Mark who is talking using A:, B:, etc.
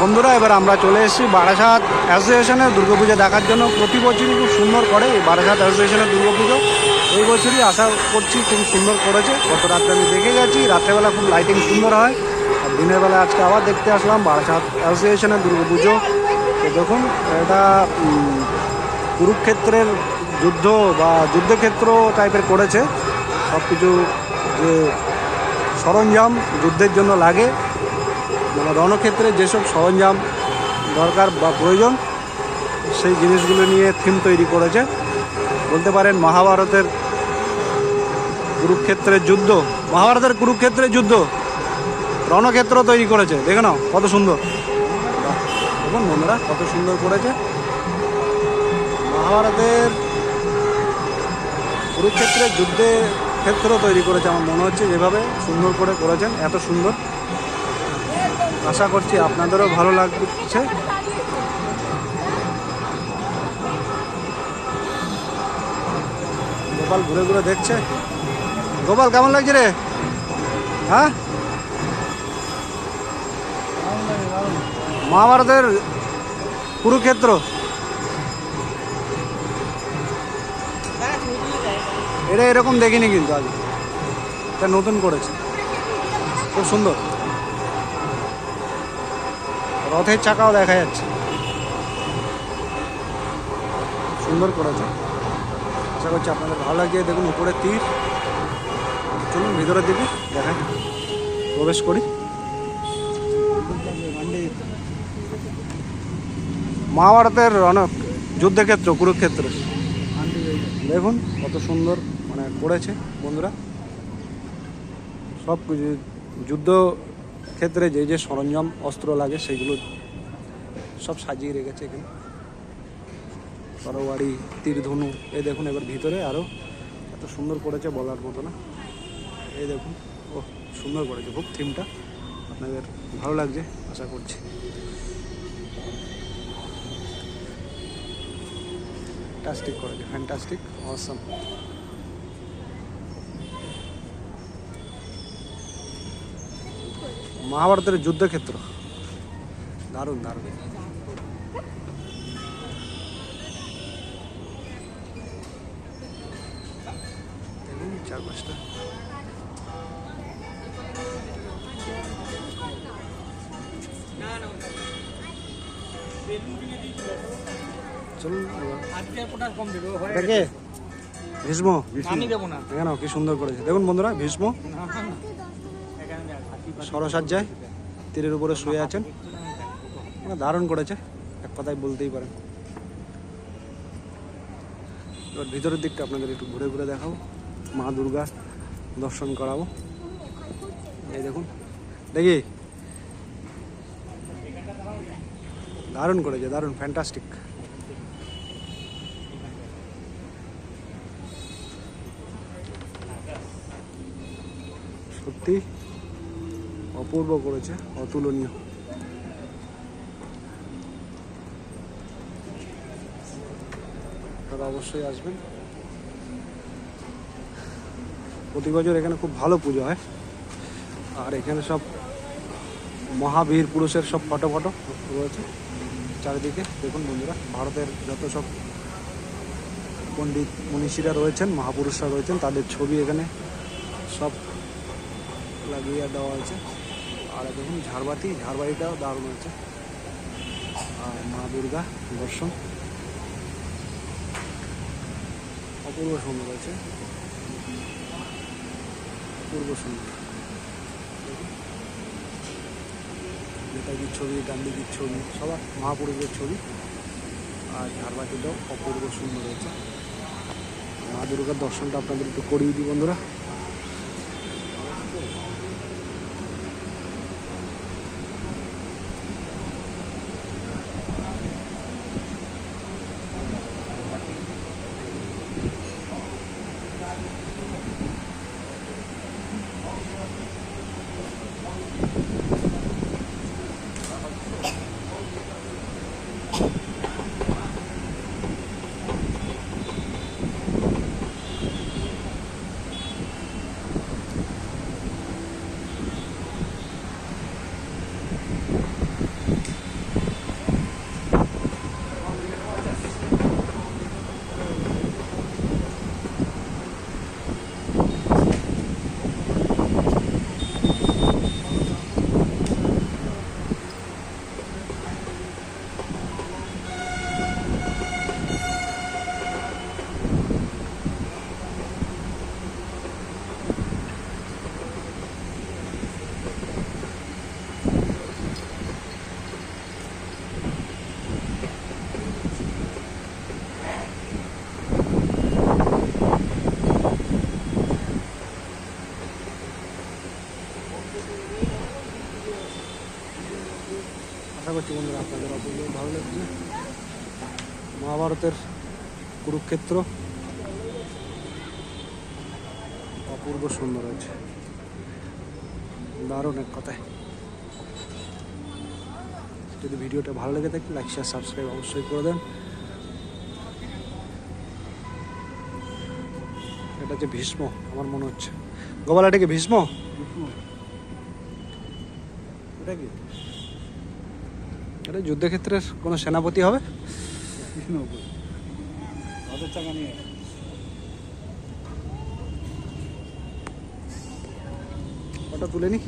A: বন্ধুরা, এবার আমরা চলে এসেছি বারাসাত অ্যাসোসিয়েশনের দুর্গাপুজো দেখার জন্য প্রতি বছরই খুব সুন্দর করে এই বারাসাত অ্যাসোসিয়েশনের দুর্গাপুজো। এই বছরই আশা করছি খুব সুন্দর করেছে। গত রাত্রে আমি দেখে গেছি, রাত্রেবেলা খুব লাইটিং সুন্দর হয়। আর দিনের বেলা আজকে আবার দেখতে আসলাম বারাসাত অ্যাসোসিয়েশনের দুর্গাপুজো। তো দেখুন, এটা কুরুক্ষেত্রের যুদ্ধ বা যুদ্ধক্ষেত্র টাইপের করেছে। সব কিছু যে সরঞ্জাম যুদ্ধের জন্য লাগে। মানে রণক্ষেত্রে যেসব সরঞ্জাম দরকার বা প্রয়োজন, সেই জিনিসগুলো নিয়ে থিম তৈরি করেছে। বলতে পারেন মহাভারতের কুরুক্ষেত্রের যুদ্ধ। মহাভারতের কুরুক্ষেত্রের যুদ্ধ। রণক্ষেত্র তৈরি করেছে। দেখে নাও, কত সুন্দর। দেখুন বন্ধুরা, কত সুন্দর করেছে। মহাভারতের কুরুক্ষেত্রের যুদ্ধে ক্ষেত্র তৈরি করেছে আমার মনে হচ্ছে। যেভাবে সুন্দর করে করেছেন, এত সুন্দর। আশা করছি আপনাদেরও ভালো লাগছে। গোপাল ঘুরে ঘুরে দেখছে। গোপাল, কেমন লাগছে রে? হ্যাঁ? মহাভারতের কুরুক্ষেত্র। এটা এরকম দেখিনি কিন্তু আগে এটা নতুন করেছে। খুব সুন্দর। রথের চাকাও দেখা যাচ্ছে। সুন্দর করেছে। আশা করছি আপনাদের ভালো লাগছে। দেখুন উপরে তীর। চলুন, ভিতরের দিকে দেখাই। প্রবেশ করি। মহাভারতের অনেক যুদ্ধক্ষেত্র, কুরুক্ষেত্র। দেখুন, কত সুন্দর মানে করেছে বন্ধুরা। সব যুদ্ধ ক্ষেত্রে যে যে সরঞ্জাম, অস্ত্র লাগে, সেগুলো সব সাজিয়ে রেখেছে এখানে। তরবারি তীর ধনু এই দেখুন এবার ভিতরে আরও এত সুন্দর করেছে বলার মতো না। এই দেখুন ও সুন্দর করেছে খুব থিমটা। আপনাদের ভালো লাগছে, আশা করছি। ফ্যান্টাস্টিক করেছে ফ্যান্টাস্টিক অসম মহাভারতের যুদ্ধক্ষেত্র। দারুণ দারুণ। চার পাঁচটা ভীষ্ম
B: আমি দেবো না।
A: কেন কি সুন্দর করেছে। দেখুন বন্ধুরা ভীষ্ম
B: এখানে দেখ, হাতি পাতি।
A: সরসাজ্জায় তীরের উপরে শুয়ে আছেন। মানে দারুণ করেছে, এক কথায় বলতেই পারেন। এবার ভিতরের দিকটা আপনাদের একটু ঘুরে ঘুরে দেখাবো। মা দুর্গা দর্শন করাবো। এই দেখুন, দেখি। দারুণ করেছে, দারুণ ফ্যান্টাস্টিক সত্যি অপূর্ব করেছে, অতুলনীয়। আপনারা অবশ্যই আসবেন। প্রতি বছর এখানে খুব ভালো পুজো হয়। আর এখানে সব মহাবীর পুরুষের সব ফটো ফটো রয়েছে চারিদিকে। দেখুন বন্ধুরা, ভারতের যত সব পণ্ডিত মনীষীরা রয়েছেন, মহাপুরুষরা রয়েছেন, তাদের ছবি এখানে সব লাগিয়ে দেওয়া হয়েছে। আর দেখুন, ঝাড়বাতি, ঝাড়বাতিটাও দারুণ হয়েছে। আর মা দুর্গা দর্শন। অপূর্ব সুন্দর হয়েছে। অপূর্ব সুন্দর। নেতাজির ছবি, গান্ধীজির ছবি, সবার মহাপুরুষের ছবি। আর ঝাড়বাতিটাও অপূর্ব সুন্দর হয়েছে। মা দুর্গার দর্শনটা আপনাদের একটু করিয়ে দিই বন্ধুরা। আশা করছি বন্ধুরা আপনাদের অপূর্ব ভালো লাগছে। মহাভারতের কুরুক্ষেত্র অপূর্ব সুন্দর হয়েছে। দারুণ এক কথায়। যদি ভিডিওটা ভালো লেগে থাকে লাইক শেয়ার সাবস্ক্রাইব অবশ্যই করে দেন। এটা যে ভীষ্ম, আমার মনে হচ্ছে। গোপাল, এটা কি ভীষ্ম। এটা কি? এটা যুদ্ধক্ষেত্রের কোনো সেনাপতি হবে? ওটা তুলে নি?